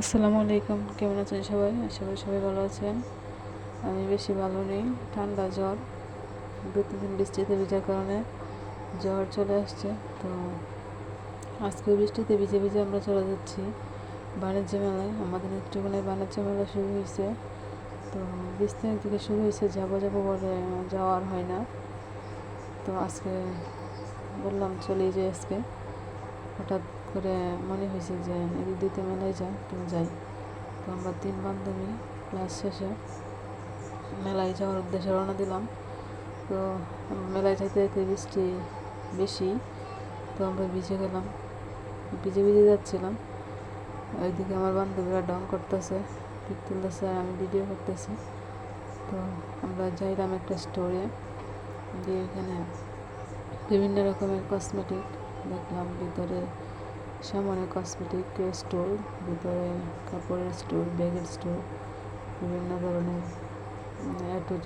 আসসালামু আলাইকুম। কেমন আছেন সবাই? আশা করি সবাই ভালো আছেন। আমি বেশি ভালো নেই। ঠান্ডা জ্বর। দু তিন দিন বৃষ্টিতে ভিজার কারণে জ্বর চলে আসছে। তো আজকে বৃষ্টিতে ভিজে ভিজে আমরা চলে যাচ্ছি বাণিজ্য মেলায়। আমাদের একটুখানি বাণিজ্য মেলা শুরু হয়েছে। তো তারিখ থেকে শুরু হয়েছে, যাব যাব বলে যাওয়ার হয় না। তো আজকে বললাম চলে যাই আজকে। হঠাৎ করে মনে হয়েছে যে এদিক দিতে মেলায় যা তুমি যাই। তো আমরা তিন বান্ধবী ক্লাস শেষে মেলায় যাওয়ার উদ্দেশ্যে রওনা দিলাম। তো মেলায় যাইতে যেতে বৃষ্টি বেশি, তো আমরা ভিজে গেলাম। ভিজে ভিজে যাচ্ছিলাম। ওইদিকে আমার বান্ধবীরা ডং করতেছে, পিক তুলতেছে, আর আমি ভিডিও করতেছি। তো আমরা যাইলাম একটা স্টোরে গিয়ে এখানে বিভিন্ন রকমের কসমেটিক দেখলাম, ভিতরে সামনে কসমেটিক স্টোর ভিতরে কাপড়ের স্টোর ব্যাগের স্টোর বিভিন্ন ধরনের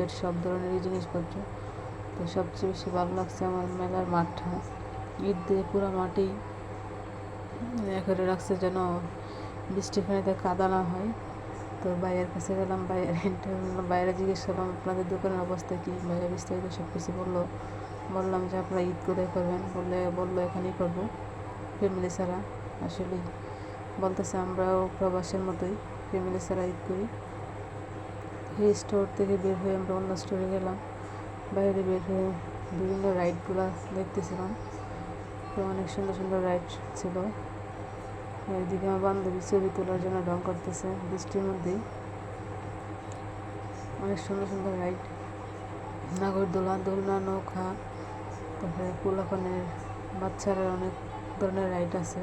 এ সব ধরনেরই জিনিসপত্র। তো সবচেয়ে বেশি ভালো লাগছে আমার মেলার মাঠটা। ঈদ দিয়ে পুরো মাঠেই করে রাখছে যেন বৃষ্টি পানিতে কাদা না হয়। তো বাইরের কাছে গেলাম বাইরে বাইরে জিজ্ঞেস করলাম, আপনাদের দোকানের অবস্থা কী? বাইরে বিস্তারিত সব কিছু বলল। বললাম যে, আপনারা ঈদ কোথায় করবেন। বললে, বলল, এখানেই করব। ফ্যামিলি ছাড়া আসলে বলতেছে আমরাও প্রবাসের মতোই ফ্যামিলি ছাড়া ঈদ করি। এই স্টোর থেকে বের হয়ে আমরা অন্য স্টোরে গেলাম। বাইরে বের হয়ে বিভিন্ন রাইডগুলো দেখতেছিলাম। তো অনেক সুন্দর সুন্দর রাইড ছিল। এদিকে আমার বান্ধবী ছবি তোলার জন্য রং করতেছে বৃষ্টির মধ্যেই। অনেক সুন্দর সুন্দর রাইড নাগরদোলা, দোলনা, নৌকা, তারপরে পোলাপানের বাচ্চারা অনেক ধরনের রাইড আছে।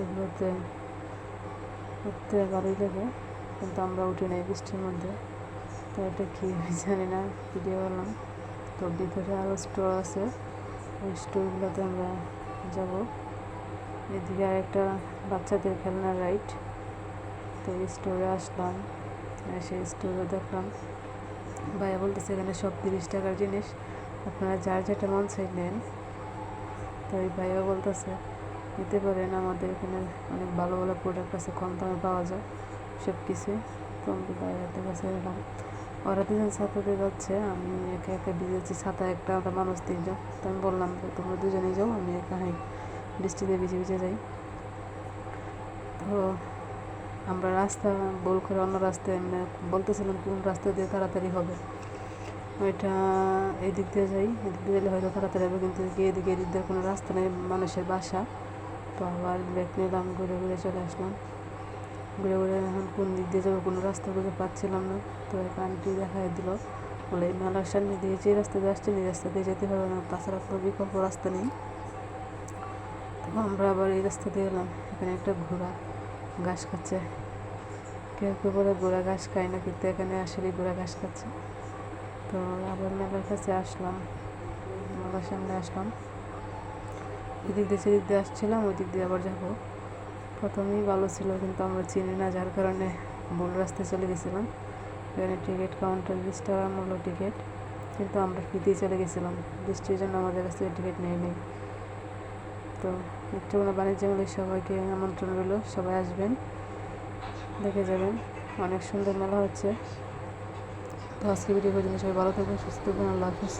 এগুলোতে উঠতে ভালোই লাগে কিন্তু আমরা উঠি নাই বৃষ্টির মধ্যে। তো এটা কী জানি না ভিডিও করলাম তো ভিতরে আরও স্টোর আছে। ওই স্টোরগুলোতে আমরা যাব। এদিকে আরেকটা বাচ্চাদের খেলনার রাইড তো এই স্টোরে আসলাম সেই স্টোরে দেখলাম, ভাইয়া বলতেছে এখানে সব তিরিশ টাকার জিনিস। আপনারা যার যেটা মন চাই নেন। তো এই ভাইয়া বলতেছে, নিতে পারেন আমাদের এখানে অনেক ভালো ভালো প্রোডাক্ট আছে, কম দামে পাওয়া যায় সব কিছুই তো আমি ভাইয়াদের কাছে এলাম। ওরা দুজন ছাতাতে যাচ্ছে, আমি একা একা ভিজেছি ছাতা একটা ওটা মানুষ তিনজন। তো আমি বললাম যে, তোমরা দুজনেই যাও, আমি একা হাই বৃষ্টিতে ভিজে ভিজে যাই। তো আমরা রাস্তা বল করে অন্য রাস্তায় বলতেছিলাম কোন রাস্তা দিয়ে তাড়াতাড়ি হবে। ওইটা এই দিক দিয়ে যাই, এদিক দিয়ে গেলে হয়তো তাড়াতাড়ি হবে, কিন্তু গিয়ে এদিকে এদিক দিয়ে কোনো রাস্তা নেই, মানুষের বাসা। তো আবার ব্যাগ নিলাম, ঘুরে ঘুরে চলে আসলাম। ঘুরে ঘুরে এখন কোন দিক দিয়ে যাব, কোনো রাস্তা খুঁজে পাচ্ছিলাম না। তো এক আন্টি দেখাই দিল। বলে, এই মেলার সামনে দিয়ে যে রাস্তা দিয়ে আসছে এই রাস্তা দিয়ে যেতে হবে না, তাছাড়া কোনো বিকল্প রাস্তা নেই। তো আমরা আবার এই রাস্তা দিয়ে এলাম। এখানে একটা ঘোড়া ঘাস খাচ্ছে। কেউ কেউ বলে, ঘোড়া ঘাস খায় না, কিন্তু এখানে আসলে ঘোড়া ঘাস খাচ্ছে। তো আবার মেলার কাছে আসলাম। মেলার সামনে আসলাম। এদিক দিয়ে সেদিক দিয়ে আসছিলাম ওই দিক দিয়ে আবার যাব। প্রথমেই ভালো ছিল, কিন্তু আমরা চিনি না, যার কারণে ভুল রাস্তায় চলে গেছিলাম। এখানে টিকিট কাউন্টার বিশ টাকা মূল্য টিকিট, কিন্তু আমরা ফ্রিতেই চলে গেছিলাম। বৃষ্টির জন্য আমাদের কাছ থেকে টিকিট নেই নেই তো একটুখানি বাণিজ্য মেলায় সবাইকে আমন্ত্রণ রইল, সবাই আসবেন, দেখে যাবেন। অনেক সুন্দর মেলা হচ্ছে। তো আজকে ভিডিও পর্যন্ত সবাই ভালো থাকবেন সুস্থ থাকবেন আল্লাহ হাফিজ।